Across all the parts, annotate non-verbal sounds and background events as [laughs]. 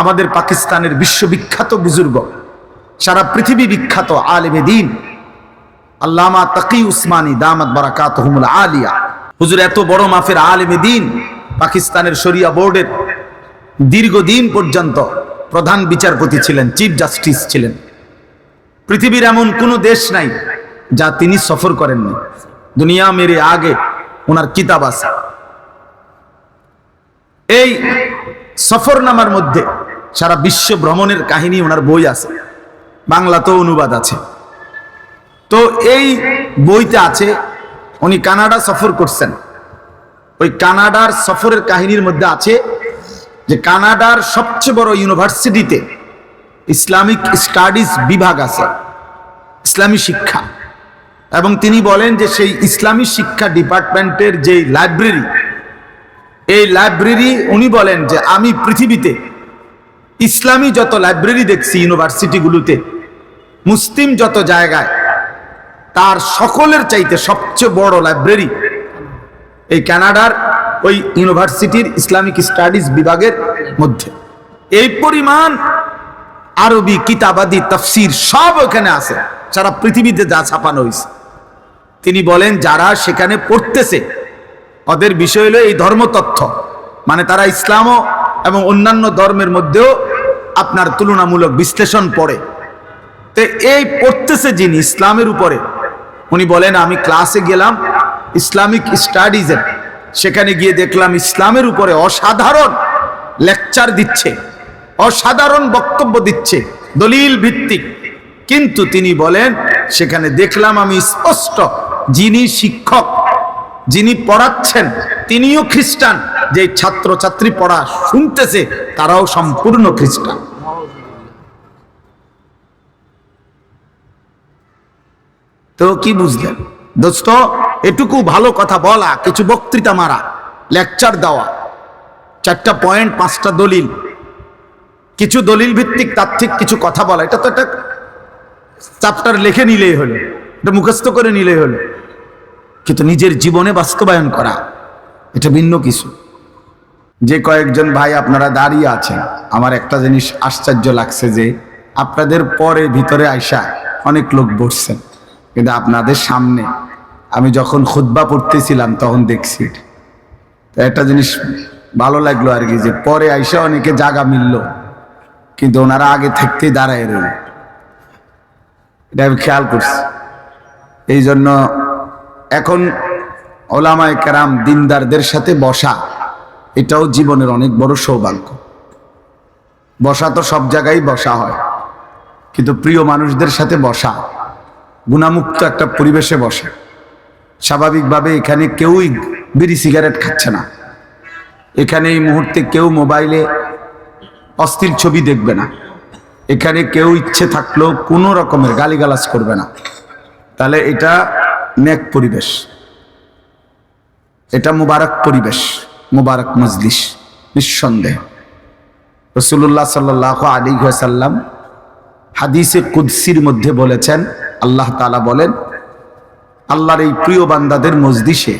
আমাদের পাকিস্তানের বিশ্ববিখ্যাত বুজুর্গ, সারা পৃথিবী বিখ্যাত আলেমে দিন, আল্লামা তাকি উসমানী দামাত বারাকাত আলিয়া। হুজুর, এত বড় মাফের আলেমে দিন পাকিস্তানের শরিয়া বোর্ডের দীর্ঘদিন পর্যন্ত প্রধান বিচারপতি ছিলেন, চিফ জাস্টিস ছিলেন। পৃথিবীর এমন কোনো দেশ নাই যা তিনি সফর করেননি। দুনিয়া মেরে আগে ওনার কিতাব আছে। এই সফরনামার মধ্যে সারা বিশ্ব ভ্রমণের কাহিনী ওনার বই আছে। বাংলাতেও অনুবাদ আছে। তো এই বইতে আছে, উনি কানাডা সফর করছেন। ওই কানাডার সফরের কাহিনীর মধ্যে আছে যে কানাডার সবচেয়ে বড় ইউনিভার্সিটিতে ইসলামিক স্টাডিজ বিভাগ আছে, ইসলামী শিক্ষা। এবং তিনি বলেন যে সেই ইসলামী শিক্ষা ডিপার্টমেন্টের যে লাইব্রেরি, এই লাইব্রেরি উনি বলেন যে আমি পৃথিবীতে ইসলামী যত লাইব্রেরি দেখছি ইউনিভার্সিটিগুলোতে মুসলিম যত জায়গায়, তার সকলের চাইতে সবচেয়ে বড় লাইব্রেরি এই কানাডার ওই ইউনিভার্সিটির ইসলামিক স্টাডিজ বিভাগের মধ্যে। এই পরিমাণ আরবি, কিতাবাদি, তফসির সব ওখানে আছে, সারা পৃথিবীতে যা ছাপানো হয়েছে তিনি বলেন, যারা সেখানে পড়তেছে, ওদের বিষয় হলো এই ধর্মতত্ত্ব মানে তারা ইসলামও এবং অন্যান্য ধর্মের মধ্যেও আপনার তুলনামূলক বিশ্লেষণ পড়ে। তো এই পড়তেছে যিনি ইসলামের উপরে, উনি বলেন, আমি ক্লাসে গেলাম ইসলামিক স্টাডিজের সেখানে গিয়ে দেখলাম, ইসলামের উপরে অসাধারণ লেকচার দিচ্ছে, অসাধারণ বক্তব্য দিচ্ছে, দলিল ভিত্তিক। কিন্তু তিনি বলেন, সেখানে দেখলাম আমি স্পষ্ট যিনি শিক্ষক, যিনি পড়াচ্ছেন, তিনিও খ্রিস্টান। যে ছাত্র ছাত্রী পড়া শুনতেছে, তারাও সম্পূর্ণ খ্রিস্টান। তো কি বুঝলেন? দোস্ত, এটুকু ভালো কথা বলা, কিছু বক্তৃতা মারা, লেকচার দেওয়া, চারটা পয়েন্ট, পাঁচটা দলিল। কিছু দলিল ভিত্তিক তাত্ত্বিক কিছু কথা বলা। এটা তো একটা চ্যাপ্টার লিখে নিলেই হলো, এটা মুখস্থ করে নিলেই হলো। কিন্তু নিজের জীবনে বাস্তবায়ন করা, এটা ভিন্ন কিছু। যে কয়েকজন ভাই আপনারা দাঁড়িয়ে আছেন, আমার একটা জিনিস আশ্চর্য লাগছে যে আপনাদের পরে ভিতরে আইসা অনেক লোক বসছেন। কিন্তু আপনাদের সামনে আমি যখন খুদ্া পড়তেছিলাম তখন দেখছি। একটা জিনিস ভালো লাগল আর কি যে পরে আইসা অনেকে জাগা মিলল, কিন্তু ওনারা আগে থাকতেই দাঁড়ায় রইল। এটা আমি খেয়াল করছি। এই জন্য এখন ওলামায় কেরাম দিনদারদের সাথে বসা এটাও জীবনের অনেক বড় সৌভাগ্য। বসা তো সব জায়গায় বসা হয়, কিন্তু প্রিয় মানুষদের সাথে বসা, গুণামুক্ত একটা পরিবেশে বসে, স্বাভাবিকভাবে এখানে কেউই বিড়ি সিগারেট খাচ্ছে না। এখানে এই মুহূর্তে কেউ মোবাইলে অস্থির ছবি দেখবে না। এখানে কেউ ইচ্ছে থাকলেও কোনো রকমের গালিগালাজ করবে না। তাহলে এটা নেক পরিবেশ, এটা মুবারক পরিবেশ। মুবারক মজলিস, নিঃসন্দেহ। রসুল্লাহ সাল্লাহ আলী সাল্লাম হাদিসে কুদ্সির মধ্যে বলেছেন, আল্লাহ তালা বলেন, আল্লাহর এই প্রিয় বান্দাদের মজলিসে,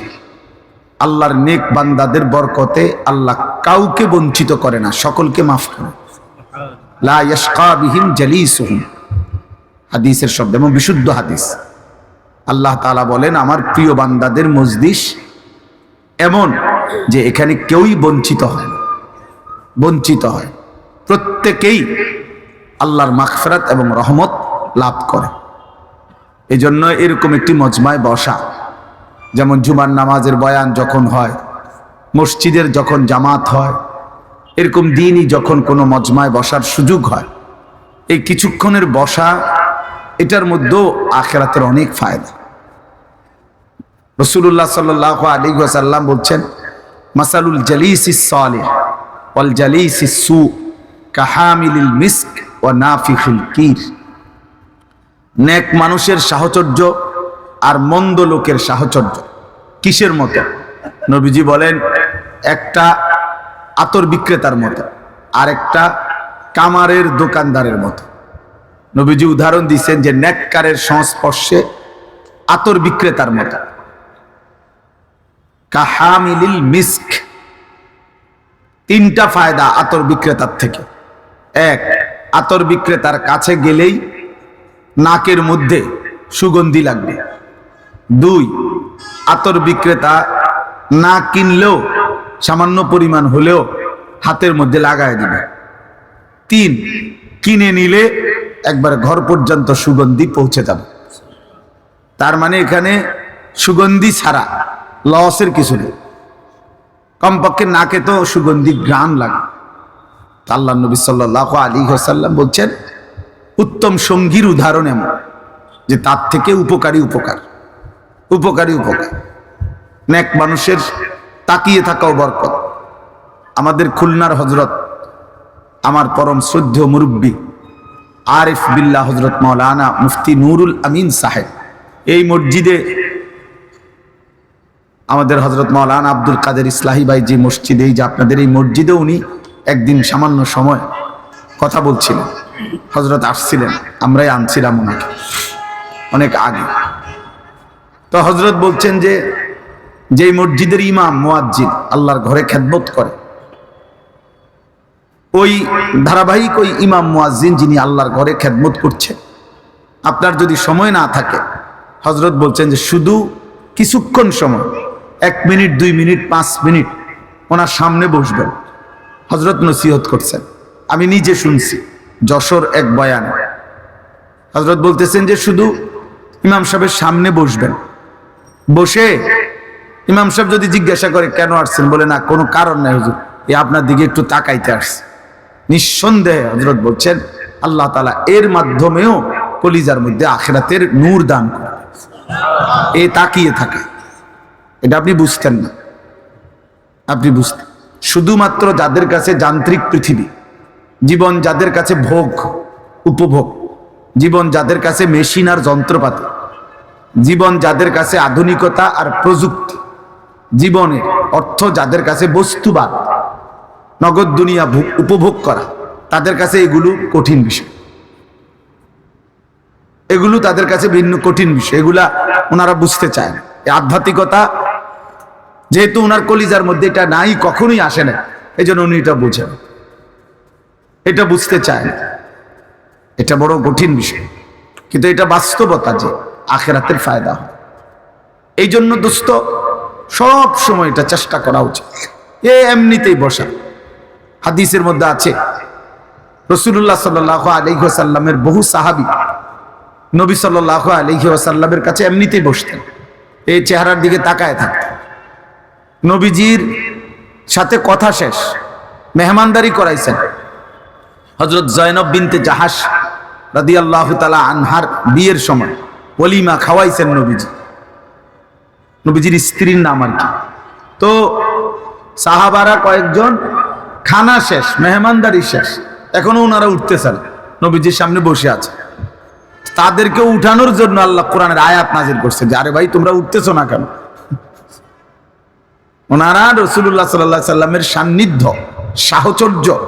আল্লাহর নেক বান্দাদের বরকতে আল্লাহ কাউকে বঞ্চিত করে না, সকলকে মাফ করে। হাদিসের শব্দ এবং বিশুদ্ধ হাদিস। আল্লাহ তাআলা বলেন, আমার প্রিয় বান্দাদের মজলিস এমন যে এখানে কেউই বঞ্চিত হয় না। বঞ্চিত হয়। প্রত্যেকেই আল্লাহর মাগফিরাত এবং রহমত লাভ করে। এই জন্য এরকম একটি মজমায় বসা, যেমন জুমার নামাজের বয়ান যখন হয়, মসজিদের যখন জামাত হয়, এরকম দিনই যখন কোনো মজমায় বসার সুযোগ হয়, এই কিছুক্ষণের বসা, এটার মধ্যেও আখেরাতের অনেক ফায়দা। রসুল্লাহ সাল্লাহ আলী সাল্লাম বলছেন মাসালুল জালিস সালেহ ওয়াল জালিস সু কাহামিলিল মিস্ক ও নাফিফুল কির। নেক মানুষের সাহচর্য আর মন্দ লোকের সাহচর্য, কিসের মতো? নবীজি বলেন, একটা আতর বিক্রেতার মতো, আর একটা কামারের দোকানদারের মতো। নবীজি উদাহরণ দিচ্ছেন যে নেককারের সংস্পর্শে আতর বিক্রেতার মতো। কাহামিলিল মিস্ক। তিনটা ফায়দা আতর বিক্রেতার থেকে। এক, আতর বিক্রেতার কাছে গেলেই নাকের মধ্যে সুগন্ধি লাগবে। দুই, আতর বিক্রেতা না কিনলেও সামান্য পরিমাণ হলেও হাতের মধ্যে লাগায় দিবে। তিন, কিনে নিলে একবার ঘর পর্যন্ত সুগন্ধি পৌঁছে যাবে। তার মানে এখানে সুগন্ধি ছাড়া লসের কিছু নেই। কমপক্ষে নাকে তো সুগন্ধি গ্রাম লাগে। আল্লাহ নবী সাল্লাহ আলী হাসাল্লাম বলছেন, উত্তম সঙ্গীর উদাহরণ এমন যে তার থেকে উপকারী উপকার উপকারী উপকার। নেক মানুষের তাকিয়ে থাকাও বরকত। আমাদের খুলনার হজরত আমার পরম শ্রদ্ধ মুরব্বী আরিফ বিল্লাহ হজরত মৌলানা মুফতি নুরুল আমিন সাহেব, এই মসজিদে আমাদের হজরত মৌলানা আব্দুল কাদের ইসলাহি ভাই যে মসজিদে যে আপনাদের এই মসজিদে উনি একদিন সামান্য সময় কথা বলছিলেন। হজরত আসছিলেন, আমরাই আনছিলাম ওনাকে অনেক আগে। তো হজরত বলছেন যে, যেই মসজিদের ইমাম মোয়াজ্জিদ আল্লাহর ঘরে খেদমত করে, ওই ধারাবাহিক ওই ইমাম মুয়াজ্জিন যিনি আল্লাহর ঘরে খেদমত করছেন আপনার যদি সময় না থাকে হজরত বলছেন যে শুধু কিছুক্ষণ সময় এক মিনিট, দুই মিনিট, পাঁচ মিনিট ওনার সামনে বসবেন। হজরত নসিহত করছেন। আমি নিজে শুনছি, যশোর এক বয়ান। হজরত বলতেছেন যে শুধু ইমাম সাহেবের সামনে বসবেন। বসে ইমাম সাহেব যদি জিজ্ঞাসা করে, কেন আসছেন? বলে, না, কোনো কারণ নাই হুজুর। এ আপনার দিকে একটু তাকাইতে আসছে। নিঃসন্দেহে হজরত বলছেন, আল্লাহ তালা এর মাধ্যমেও কলিজার মধ্যে আখেরাতের নূর দান করে এ তাকিয়ে থাকে। এটা আপনি বুঝতেন না। আপনি বুঝতেন। শুধুমাত্র যাদের কাছে যান্ত্রিক পৃথিবী, জীবন যাদের কাছে ভোগ, উপভোগ, জীবন যাদের কাছে মেশিন আর যন্ত্রপাতি, জীবন যাদের কাছে আধুনিকতা আর প্রযুক্তি, জীবনের অর্থ যাদের কাছে বস্তুবাদ, নগদ দুনিয়া উপভোগ করা, তাদের কাছে এগুলো কঠিন বিষয়। এগুলো তাদের কাছে ভিন্ন কঠিন বিষয়। এগুলা ওনারা বুঝতে চায় না। আধ্যাত্মিকতা যেহেতু ওনার কলিজার মধ্যে এটা নাই, কখনোই আসে না। এই জন্য উনি এটা বোঝেন। এটা বুঝতে চায় না। এটা বড় কঠিন বিষয়। কিন্তু এটা বাস্তবতা যে আখেরাতের ফায়দা হয়। এই জন্য দোস্ত সব সময় এটা চেষ্টা করা উচিত। এ এমনিতেই বসা। হাদিসের মধ্যে আছে রসুল্লাহ সাল্লাহ আলহিহাসাল্লামের বহু সাহাবি নবী সাল্লাহ আলহিহাসাল্লামের কাছে এমনিতেই বসতেন। এই চেহারার দিকে তাকায় থাকতেন। নবীজির সাথে কথা শেষ। মেহমানদারি করাইছেন। হজরত জয়নব বিনতে জাহাস রাদি আল্লাহ তালা আনহার বিয়ের সময় অলিমা খাওয়াইছেন নবীজি। নবীজির স্ত্রীর নাম আর কি। তো সাহাবারা কয়েকজন, খানা শেষ, মেহমানদারি শেষ। এখনও ওনারা উঠতেছেন, নবীজির সামনে বসে আছে। তাদেরকে উঠানোর জন্য আল্লাহ কোরআনের আয়াত নাজির করছে যে, আরে ভাই, তোমরা উঠতেছো না কেন? ওনারা রসুল্লাহ সাল্লাহ সাল্লামের সান্নিধ্য, সাহচর্য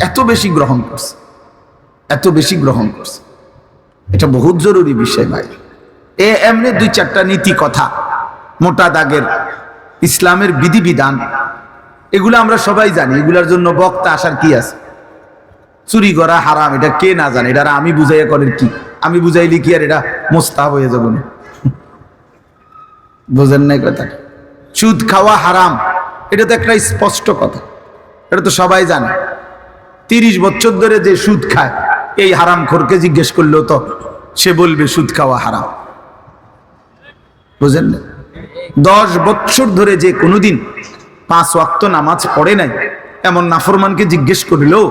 এত বেশি গ্রহণ করছে। এত বেশি গ্রহণ করছে। এটা বহুত জরুরি বিষয় ভাই। এ এমনি দুই চারটা নীতি কথা, মোটা দাগের, ইসলামের বিধিবিধান, এগুলো আমরা সবাই জানি, এগুলার জন্য বক্তা আসার কি আছে? চুরি করা হারাম, এটা কে না জানে? এটা আমি বুঝাইয়া করেন কি? আমি বুঝাইলি কি আর এটা মোস্তাহ হয়ে যাব না। [laughs] বোঝেন নাই কথা সুদ খাওয়া হারাম। এটা তো একটা স্পষ্ট কথা। এটা তো সবাই জানে। তিরিশ বছর ধরে যে সুদ খায়, এই হারাম খোরকে জিজ্ঞেস করলেও তো সে বলবে সুদ খাওয়া হারাম। বুঝেন না? দশ বছর ধরে যে কোনোদিন পাঁচ ওয়াক্ত নামাজ পড়ে নাই, এমন নাফরমানকে জিজ্ঞেস করলেও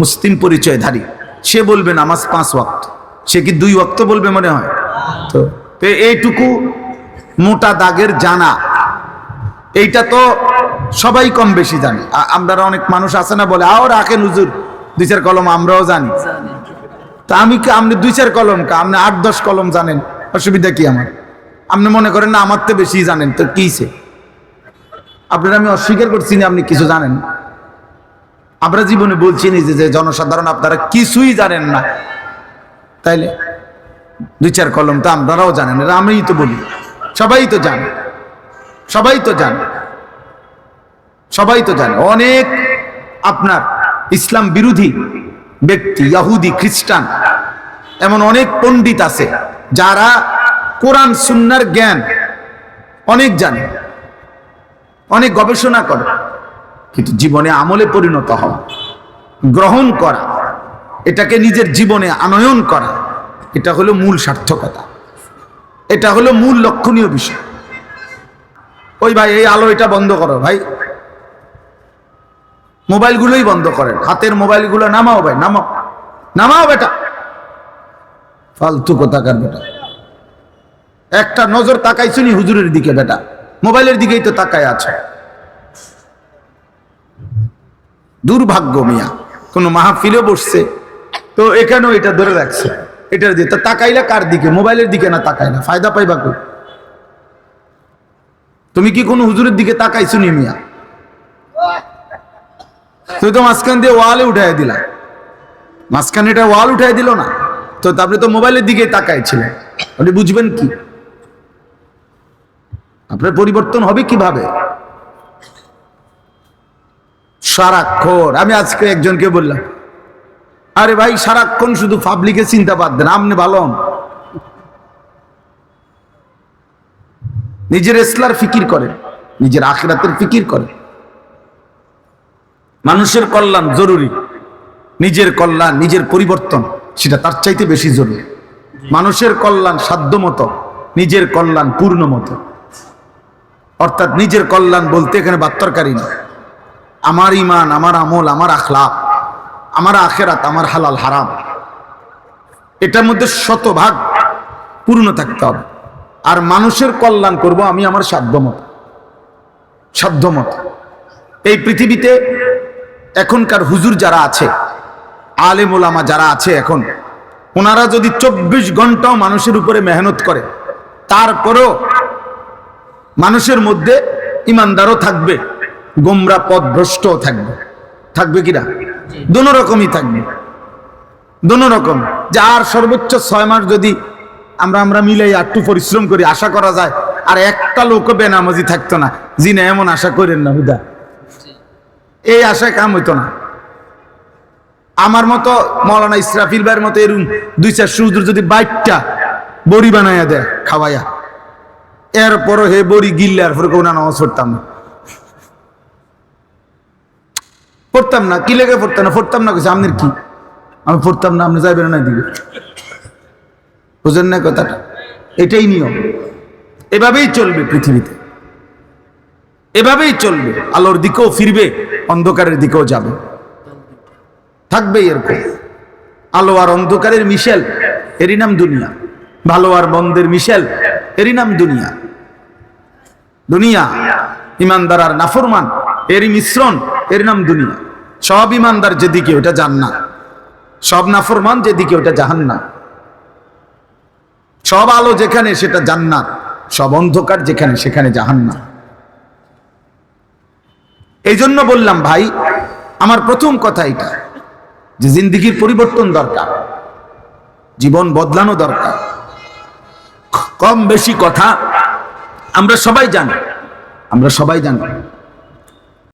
মুসলিম পরিচয়ধারী, সে বলবে নামাজ পাঁচ ওয়াক্ত। সে কি দুই ওয়াক্ত বলবে মনে হয়? তো তো এইটুকু মোটা দাগের জানা। এইটা তো সবাই কম বেশি জানে। আমরা অনেক মানুষ আছে না বলে, আও রাখেন হুজুর, দুই চার কলম আমরাও জানি। তা আমি আপনি দুই চার কলম কা? আপনি আট, দশ কলম জানেন, অসুবিধা কি আমার? আপনি মনে করেন, না, আমার তো বেশি জানেন। তো কিসে আপনারা আমি অস্বীকার করছি না, আপনি কিছু জানেন? আমরা জীবনে বলছি নিজে যে জনসাধারণ আপনারা কিছুই জানেন না। তাইলে দুই চার কলম তো আপনারাও জানেন আমিই তো বলি। সবাই তো জানে। সবাই তো জানে। সবাই তো জানে। অনেক আপনার ইসলাম বিরোধী ব্যক্তি, ইয়াহুদি, খ্রিস্টান, এমন অনেক পণ্ডিত আছে যারা কোরআন, সুন্নার জ্ঞান অনেক জানে, অনেক গবেষণা করে, কিন্তু জীবনে আমলে পরিণত হওয়া, গ্রহণ করা, এটাকে নিজের জীবনে আনয়ন করা, এটা হলো মূল সার্থকতা। এটা হলো মূল লক্ষণীয় বিষয়। ওই ভাই, এই আলো এটা বন্ধ করো ভাই। মোবাইলগুলোই বন্ধ করেন। হাতের মোবাইলগুলো নামাও ভাই, নামাও। নামাও বেটা। ফালতু কোথাকার বেটা। একটা নজর তাকাইছুনি হুজুরের দিকে বেটা। মোবাইলের দিকেই তো তাকায় আছে। দুর্ভাগ্য মিয়া, কোনো মাহফিলে বসছে। তো এখানেও এটা ধরে রাখছে। এটার দিয়ে তো তাকাইলা কার দিকে? মোবাইলের দিকে না তাকাইলা? ফায়দা পাইবা কই? তুমি কি কোনো হুজুরের দিকে তাকাইছো নি মিয়া? তুই তো মাঝখান দিয়ে ওয়ালে উঠাই দিলা। মাঝখানে এটা ওয়াল উঠাই দিল না। তো আপনি তো মোবাইলের দিকে তাকাইছিলেন। আপনি বুঝবেন কি? আপনার পরিবর্তন হবে কীভাবে? সারাক্ষণ, আমি আজকে একজনকে বললাম, আরে ভাই, সারাক্ষণ শুধু পাবলিকে চিন্তা দেন আপনি ভালো হন। নিজের এসলার ফিকির করেন, নিজের আখেরাতের ফিকির করেন। মানুষের কল্যাণ জরুরি, নিজের কল্যাণ, নিজের পরিবর্তন, সেটা তার চাইতে বেশি জরুরি। মানুষের কল্যাণ সাধ্য মতো নিজের কল্যাণ পূর্ণ মতো অর্থাৎ নিজের কল্যাণ বলতে এখানে বাত্তরকারী না। আমার ইমান আমার আমল, আমার আখলাপ আমার আখেরাত, আমার হালাল হারাম। এটার মধ্যে শতভাগ পূর্ণ থাকতে হবে। আর মানুষের কল্যাণ করব আমি আমার সাধ্যমত। সাধ্যমত। এই পৃথিবীতে এখনকার হুজুর যারা আছে আলেম ওলামা যারা আছে এখন ওনারা যদি চব্বিশ ঘন্টাও মানুষের উপরে মেহনত করে তারপরও মানুষের মধ্যে ইমানদারও থাকবে গোমরা পথ ভ্রষ্টও থাকবে থাকবে কিনা দোনো রকমই থাকবে। দোনো রকম। যে আর সর্বোচ্চ ছয় মাস যদি আমরা আমরা মিলে একটু পরিশ্রম করি, আশা করা যায়। আর একটা লোকও বেনামাজি থাকতো না জি না এমন আশা করেন না, হুদা। এই আশায় কাম হইতো না। আমার মতো মৌলানা ইসরাফিল ভাইয়ের মতো এরকম দুই চার সুদূর যদি বাইকটা বড়ি বানাইয়া দেয়, খাওয়াইয়া। এরপরও হে বড়ি গিললে আর পরে কোনো নামাজ পড়তাম না। পড়তাম না, কি লেগে পড়তাম না? পড়তাম না কিছু আপনার কি? আমি পড়তাম না, আপনি যাইবেন না দিকে বুঝেন না কথাটা? এটাই নিয়ম। এভাবেই চলবে পৃথিবীতে। এভাবেই চলবে। আলোর দিকেও ফিরবে, অন্ধকারের দিকেও যাবে। থাকবে এরকম। আলো আর অন্ধকারের মিশেল, এরই নাম দুনিয়া। ভালো আর বন্ধের মিশেল, এরই নাম দুনিয়া। দুনিয়া, ইমানদার আর নাফরমান, এরই মিশ্রণ এর নাম দুনিয়া। সব ইমানদার যেদিকে ওটা জান্নাত। সব নাফরমান যেদিকে ওটা জাহান্নাত সব আলো যেখানে সেটা জান্নাত, সব অন্ধকার যেখানে সেখানে জাহান্নাত এই জন্য বললাম, ভাই, আমার প্রথম কথা এটা, যে জিন্দিগির পরিবর্তন দরকার, জীবন বদলানো দরকার। কম বেশি কথা আমরা সবাই জানি, আমরা সবাই জানি।